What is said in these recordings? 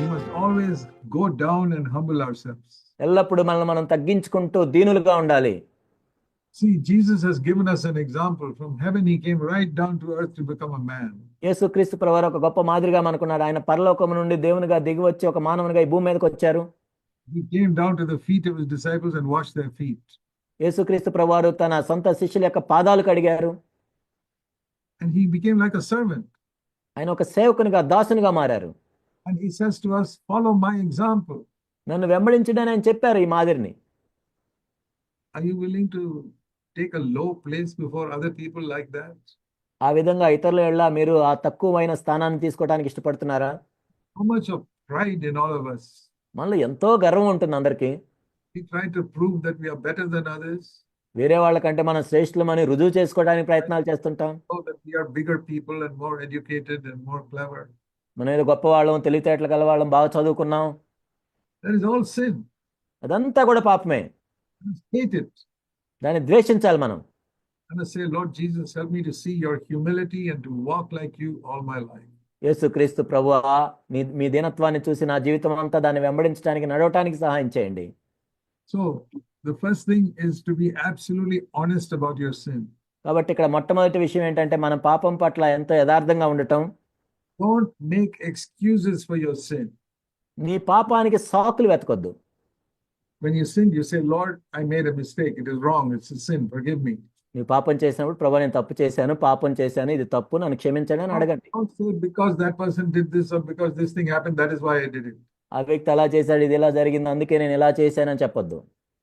we must always go down and humble ourselves. ఎల్లప్పుడూ మనల్ని మనం తగ్గించుకుంటూ దీనులుగా ఉండాలి See, Jesus has given us an example. From heaven, he came right down to earth to become a man. యేసుక్రీస్తు ప్రవారు ఒక గొప్ప మాదిరిగా మనకున్నాడు ఆయన పరలోకము నుండి దేవునిగా దిగి వచ్చి ఒక మానవునిగా ఈ భూమి మీదకి వచ్చారు He came down to the feet of his disciples and washed their feet. యేసుక్రీస్తు ప్రవారు తన సొంత శిష్యుల యొక్క పాదాలు కడిగారు And he became like a servant. ఆయన ఒక సేవకునిగా దాసునిగా మారారు And he says to us, Follow my example. నన్ను వెంబడించడని ఆయన చెప్పారు ఈ మాదిరిని Are you willing to take a low place before other people like that? ఆ విధంగా ఇతరుల ఎళ్ళ మీరు ఆ తక్కువైన స్థానాన్ని తీసుకోవడానికి ఇష్టపడుతున్నారా How much of pride in all of us? మనలో ఎంతో గర్వం ఉంటుంది అందరికీ We try to prove that we are better than others, వేరే వాళ్ళకంటే మనం శ్రేష్ఠులమని రుజువు చేసుకోవడానికి ప్రయత్నాలు చేస్తుంటాం so that we are bigger people and more educated and more clever. మనం ఏదో గొప్పవాళ్ళం తెలివితేటలు గలవాళ్ళం బాగా చదువుకున్నాం. అదంతా కూడా పాపమే. దాన్ని ద్వేషించాలి మనం And I say, Lord Jesus, help me to see your humility and to walk like you all my life. యేసుక్రీస్తు ప్రభువా మీ మీ దీనత్వాన్ని చూసి నా జీవితం అంతా దాన్ని వెంబడించడానికి నడవటానికి సహాయం చేయండి So, the first thing is to be absolutely honest about your sin. కాబట్టి ఇక్కడ మొట్టమొదటి విషయం ఏంటంటే మనం పాపం పట్ల ఎంతో యథార్థంగా ఉండటం Don't make excuses for your sin. నీ పాపానికి సాకులు వెతకొద్దు When you sin, you say, Lord, I made a mistake. It is wrong. It's a sin. Forgive me. నీ పాపం చేసినప్పుడు ప్రభు నేను తప్పు చేశాను పాపం చేశాను ఇది తప్పు నన్ను క్షమించండి అని అడగండి Don't say because that person did this or because this thing happened, that is why I did it. ఆ వ్యక్తి అలా చేశాడు ఇది ఇలా జరిగింది అందుకే నేను ఇలా చేశానని చెప్పొద్దు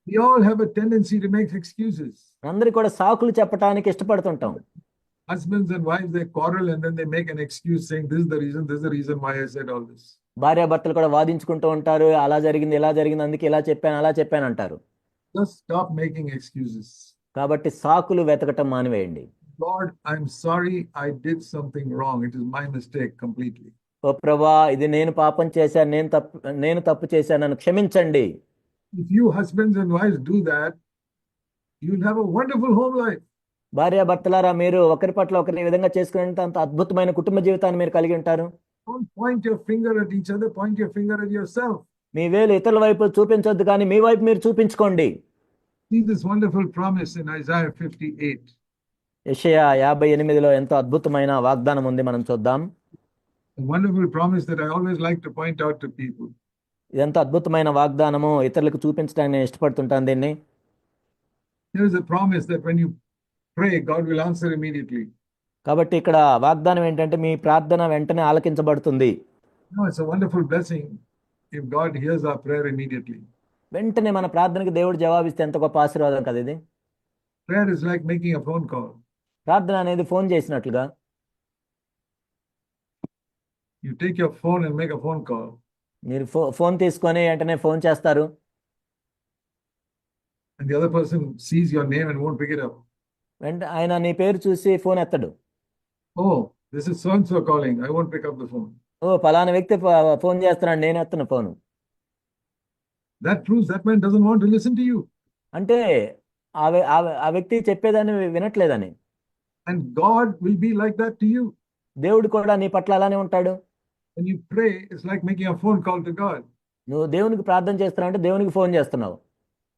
We all have a tendency to make excuses. అందరికి కూడా సాకులు చెప్పడానికి ఇష్టపడుతుంటాం Husbands and wives, they quarrel and then they make an excuse saying, This is the reason, this is the reason why I said all this. భార్యాభర్తలు కూడా వాదించుకుంటూ ఉంటారు అలా జరిగింది ఇలా జరిగింది అందుకే ఇలా చెప్పాను అలా చెప్పాను అంటారు Just stop making excuses. కాబట్టి సాకులు వెతకటం మానివేయండి Lord, I'm sorry I did something wrong. It is my mistake completely. ఓ ప్రభా ఇది నేను పాపం చేశాను నేను తప్పు నేను తప్పు చేశాను నన్ను క్షమించండి If you husbands and wives do that, you'll have a wonderful home life. భార్యాభర్తలారా మీరు ఒకరి పట్ల ఒకరిని విధంగా చేసుకునేంత అంత అద్భుతమైన కుటుంబ జీవితాన్ని మీరు కలిగి ఉంటారు? మీ వేలు ఇతరుల వైపు చూపించొద్దు కానీ మీ వైపు మీరు చూపించుకోండి. యాభై ఎనిమిదిలో ఎంతో అద్భుతమైన వాగ్దానం ఉంది మనం చూద్దాం. ఎంత అద్భుతమైన వాగ్దానము ఇతరులకు చూపించడానికి ఇష్టపడుతుంటాను దీన్ని. Pray, God will answer immediately. కాబట్టి ఇక్కడ వాగ్దానం ఏంటంటే మీ ప్రార్థన వెంటనే ఆలకించబడుతుంది No, it's a wonderful blessing if God hears our prayer immediately. వెంటనే మన ప్రార్థనకి దేవుడు జవాబిస్తే ఎంత గొప్ప ఆశీర్వాదం కదా ఇది Prayer is like making a phone call. ప్రార్థన అనేది ఫోన్ చేసినట్లుగా You take your phone and make a phone call. మీరు ఫోన్ తీసుకొని వెంటనే ఫోన్ చేస్తారు and the other person sees your name and won't pick it up. వెంట ఆయన నీ పేరు చూసి ఫోన్ ఎత్తడు Oh, this is so and so calling. I won't pick up the phone. ఓ పలానా వ్యక్తి ఫోన్ చేస్తున్నాడు నేను ఎత్తను phone That proves that man doesn't want to listen to you. అంటే ఆ వ్య- ఆ వ్య- ఆ వ్యక్తి చెప్పేదాన్ని వినట్లేదని And God will be like that to you. దేవుడు కూడా నీ పట్ల అలానే ఉంటాడు When you pray, it's like making a phone call to God. నువ్వు దేవునికి ప్రార్థన చేస్తున్నావు అంటే దేవునికి ఫోన్ చేస్తున్నావు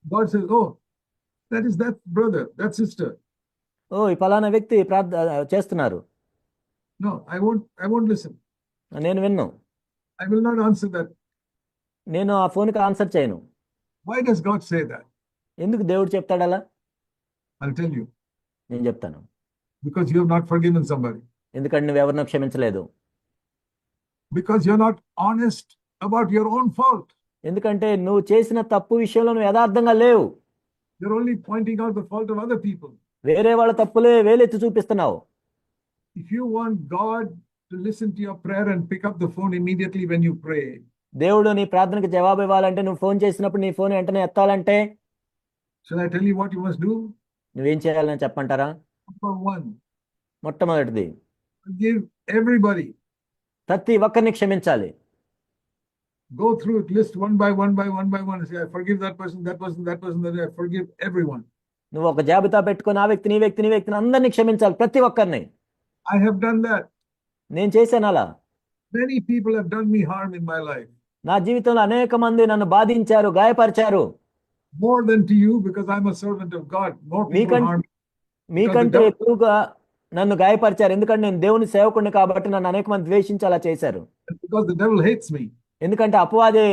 God says, Oh, that is that brother, that sister. ఓ ఈ ఫలానా వ్యక్తి ప్రార్థ చేస్తున్నారు. నేను విన్ను. I will not answer that నేను ఆ ఫోన్కి ఆన్సర్ చేయను. Why does God say that ఎందుకు దేవుడు చెప్తాడు అలా? ఐల్ టెల్ యు నేను చెప్తాను. Because you have not forgiven somebody ఎందుకంటే నువ్వు ఎవరినో క్షమించలేదు. Because you are not honest about your own fault ఎందుకంటే నువ్వు చేసిన తప్పు విషయంలో నువ్వు యథార్థంగా లేవు. You are only pointing out the fault of other people వేరే వాళ్ళ తప్పులే వేలెత్తి చూపిస్తున్నావు. If you want God to listen to your prayer and pick up the phone immediately when you pray దేవుడు నీ ప్రార్థనకి జవాబు ఇవ్వాలంటే నువ్వు ఫోన్ చేసినప్పుడు నీ ఫోన్ వెంటనే ఎత్తాలంటే so I tell you what you must do నువ్వు ఏం చేయాలని చెప్పంటారా నంబర్ 1 మొట్టమొదటిది. గివ్ ఎవరీబడీ ప్రతి ఒక్కరిని క్షమించాలి. Go through it list one by one by one by one say I forgive that person that person that person that I forgive everyone నువ్వు ఒక జాబితా పెట్టుకొని ఆ వ్యక్తిని ఈ వ్యక్తిని వ్యక్తిని అందరినీ క్షమించాలి ప్రతి ఒక్కరిని I have done that. నేను చేశాను అలా Many people have done me harm in my life. నా జీవితంలో అనేక మంది నన్ను బాధించారు గాయపరిచారు more than to you because I'm a servant of God. More people Meekan- harm. మీకంటే ఎక్కువగా నన్ను గాయపరిచారు ఎందుకంటే నేను దేవుని సేవకుడిని కాబట్టి నన్ను అనేక మంది ద్వేషించి అలా చేశారు because the devil hates me. ఎందుకంటే అపవాది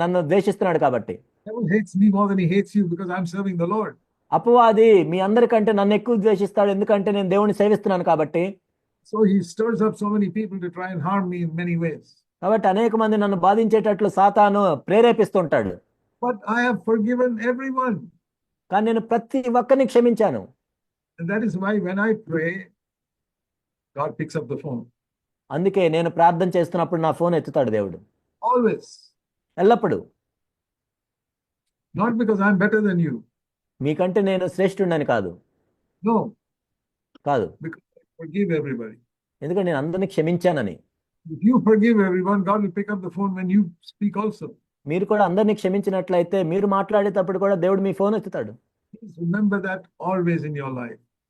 నన్ను ద్వేషిస్తున్నాడు కాబట్టి The devil hates me more than he hates you because I'm serving the Lord. అపవాది మీ అందరికంటే నన్ను ఎక్కువ ద్వేషిస్తాడు ఎందుకంటే నేను దేవుని సేవిస్తున్నాను కాబట్టి So he stirs up so many people to try and harm me in many ways. కాబట్టి అనేక మంది నన్ను బాధించేటట్లు సాతాను ప్రేరేపిస్తుంటాడు But I have forgiven everyone. కానీ నేను ప్రతి ఒక్కరిని క్షమించాను that is why when I pray, God picks up the phone. అందుకే నేను ప్రార్థన చేస్తున్నప్పుడు నా ఫోన్ ఎత్తుతాడు దేవుడు Always. ఎల్లప్పుడు Not because I'm better than you. మీకంటే నేను శ్రేష్ఠుండని కాదు. కాదు. ఎందుకంటే నేను అందరినీ క్షమించానని. మీరు కూడా అందరినీ క్షమించినట్లయితే మీరు మాట్లాడేటప్పుడు కూడా దేవుడు మీ ఫోన్ ఎత్తుతాడు.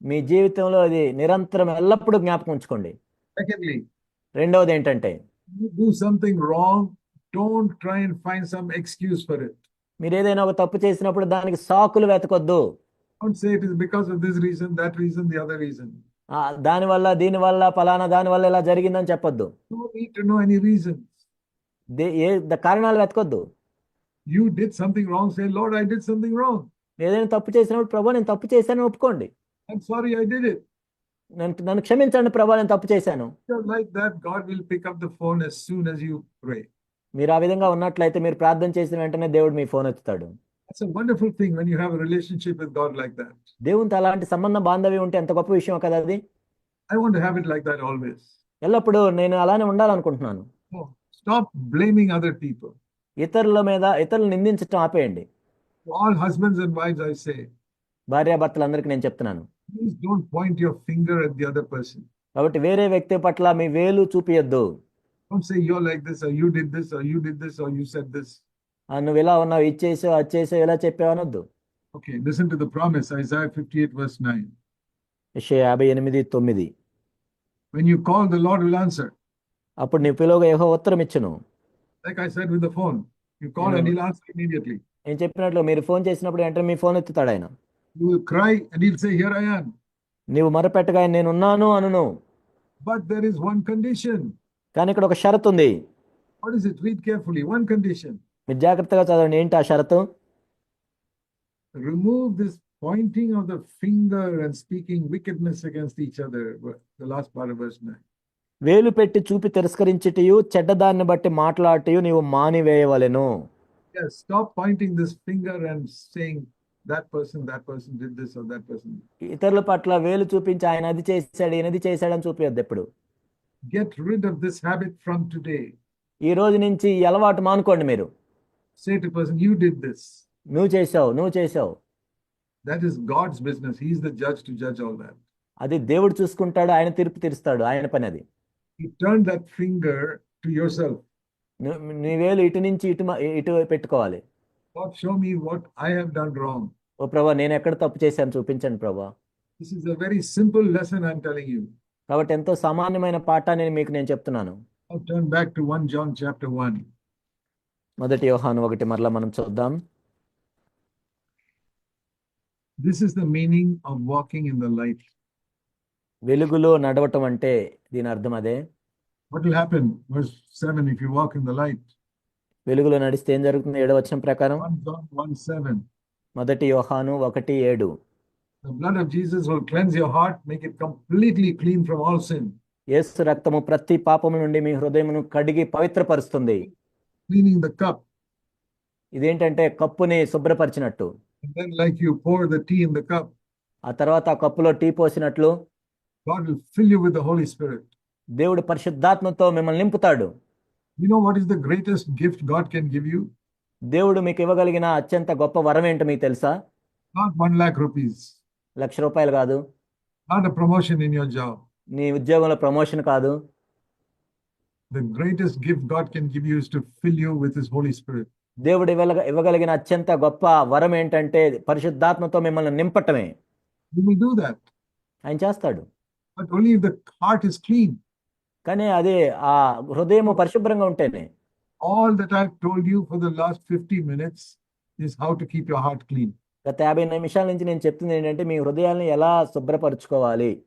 మీ జీవితంలో అది నిరంతరం ఎల్లప్పుడూ జ్ఞాపకం ఉంచుకోండి. రెండవది ఏంటంటే wrong don't try and find some for మీరు ఏదైనా ఒక తప్పు చేసినప్పుడు దానికి సాకులు వెతకొద్దు. దాని వల్ల దీని వల్ల పలానా దాని వల్ల ఇలా జరిగిందని చెప్పొద్దు. కారణాలు వెతకొద్దు. You did something wrong say lord I did something wrong ఏదైనా తప్పు చేసినప్పుడు ప్రభు నేను తప్పు చేశాను ఒప్పుకోండి. సారీ ఐ డిడ్ నన్ను క్షమించండి ప్రభు నేను తప్పు చేశాను. Like that God will pick up the phone as soon as మీరు ఆ విధంగా ఉన్నట్లయితే మీరు ప్రార్థన చేసిన వెంటనే దేవుడు మీ ఫోన్ ఎత్తుతాడు That's a wonderful thing when you have a relationship with God like that. దేవునితో అలాంటి సంబంధ బాంధవ్యం ఉంటే ఎంత గొప్ప విషయం కదా అది I want to have it like that always. ఎల్లప్పుడూ నేను అలానే ఉండాలనుకుంటున్నాను stop blaming other people. ఇతరుల మీద ఇతరులు నిందించటం ఆపేయండి To all husbands and wives, I say, భార్యాభర్తలందరికీ నేను చెప్తున్నాను please don't point your finger at the other person. కాబట్టి వేరే వ్యక్తి పట్ల మీ వేలు చూపియొద్దు Don't say you're like this, or you did this, or you did this, or you said this. ఆ, నువ్వు ఇలా ఉన్నావు ఇచ్చేసావు అది చేసావు ఇలా చెప్పావు అనొద్దు Okay, listen to the promise, Isaiah 58, verse 9. యెషయా యాభై ఎనిమిది తొమ్మిది When you call, the Lord will answer. అప్పుడు నీ పిలువగా ఏహో ఉత్తరం ఇచ్చును Like I said with the phone, you call You and know- he'll answer immediately. నేను చెప్పినట్లు మీరు ఫోన్ చేసినప్పుడు వెంటనే మీ ఫోన్ ఎత్తుతాడు ఆయన You will cry and he'll say, Here I am. నీవు మొరపెట్టగా నేను ఉన్నాను అనును But there is one condition. కానీ ఇక్కడ ఒక షరతు ఉంది it? Read carefully. One condition. మీరు జాగ్రత్తగా చదవండి ఏంటి ఆ షరతు pointing of the finger and speaking wickedness against each other. The last part of verse 9. వేలు పెట్టి చూపి తిరస్కరించుటయు చెడ్డదాన్ని బట్టి మాట్లాడటయు నీవు మానివేయవలెను Yes, stop pointing this finger and saying that person, that person did this or that person. ఇతరుల పట్ల వేలు చూపించి ఆయన అది చేశాడు ఈయన ఇది చేశాడని చూపించద్దు ఎప్పుడు Get rid of this habit from today. ఈ రోజు నుంచి ఈ అలవాటు మానుకోండి మీరు Say to person, You did this. నువ్వు చేసావు నువ్వు చేసావు That is God's business. He's the judge to judge all that. అది దేవుడు చూసుకుంటాడు ఆయన తీర్పు తీరుస్తాడు ఆయన పని అది He turned that finger to yourself. ను- నీ వేలు ఇటు నుంచి ఇటు మ- ఇటు పెట్టుకోవాలి God, show me what I have done wrong. ఓ ప్రభా నేను ఎక్కడ తప్పు చేశాను చూపించండి ప్రభా This is a very simple lesson I'm telling you. కాబట్టి ఎంతో సామాన్యమైన పాఠాన్ని మీకు నేను చెప్తున్నాను turn back to 1 John chapter 1. మొదటి యోహాను ఒకటి మరలా మనం చూద్దాం This is the meaning of walking in the light. వెలుగులో నడవటం అంటే దీని అర్థం అదే What will happen? Verse 7 if you walk in the light. వెలుగులో నడిస్తే ఏం జరుగుతుంది ఏడవ వచనం ప్రకారం 1 John 1 7. మొదటి యోహాను ఒకటి ఏడు The blood of Jesus will cleanse your heart, make it completely clean from all sin, యేసు రక్తము ప్రతి పాపము నుండి మీ హృదయమును కడిగి పవిత్రపరుస్తుంది cleaning the cup. ఇదేంటంటే కప్పుని శుభ్రపరిచినట్టు And then, like you pour the tea in the cup, ఆ తర్వాత ఆ కప్పులో టీ పోసినట్లు God will fill you with the Holy Spirit. దేవుడు పరిశుద్ధాత్మతో మిమ్మల్ని నింపుతాడు You know what is the greatest gift God can give you? దేవుడు మీకు ఇవ్వగలిగిన అత్యంత గొప్ప వరం ఏంటో మీకు తెలుసా Not 1 lakh rupees, లక్ష రూపాయలు కాదు not a promotion in your job. నీ ఉద్యోగంలో ప్రమోషన్ కాదు The greatest gift God can give you is to fill you with His Holy Spirit. దేవుడు ఇవ్వగ ఇవ్వగలిగిన అత్యంత గొప్ప వరం ఏంటంటే పరిశుద్ధాత్మతో మిమ్మల్ని నింపటమే You will do that, ఆయన చేస్తాడు but only if the heart is clean. కానీ అది ఆ హృదయం పరిశుభ్రంగా ఉంటేనే all that I've told you for the last 50 minutes is how to keep your heart clean. గత యాభై నిమిషాల నుంచి నేను చెప్తుంది ఏంటంటే మీ హృదయాలను ఎలా శుభ్రపరచుకోవాలి?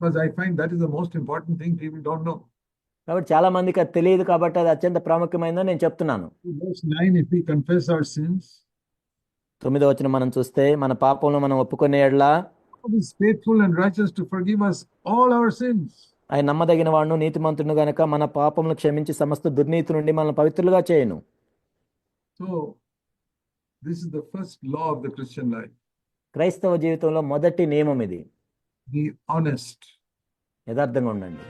Thing people don't know. కాబట్టి చాలా మందికి అది తెలియదు కాబట్టి అది అత్యంత ప్రాముఖ్యమైనదని నేను చెప్తున్నాను. Verse 9 If we confess our sins, తొమ్మిదో వచ్చిన మనం చూస్తే మన పాపంలో మనం ఒప్పుకునే ఎడల. ఆయన నమ్మదగిన వాడును నీతిమంతుడు గనక మన పాపములు క్షమించి సమస్త దుర్నీతి నుండి మనల్ని పవిత్రులుగా చేయను. So, this is the first law of the Christian life. క్రైస్తవ జీవితంలో మొదటి నియమం ఇది Be honest. యథార్థంగా ఉండండి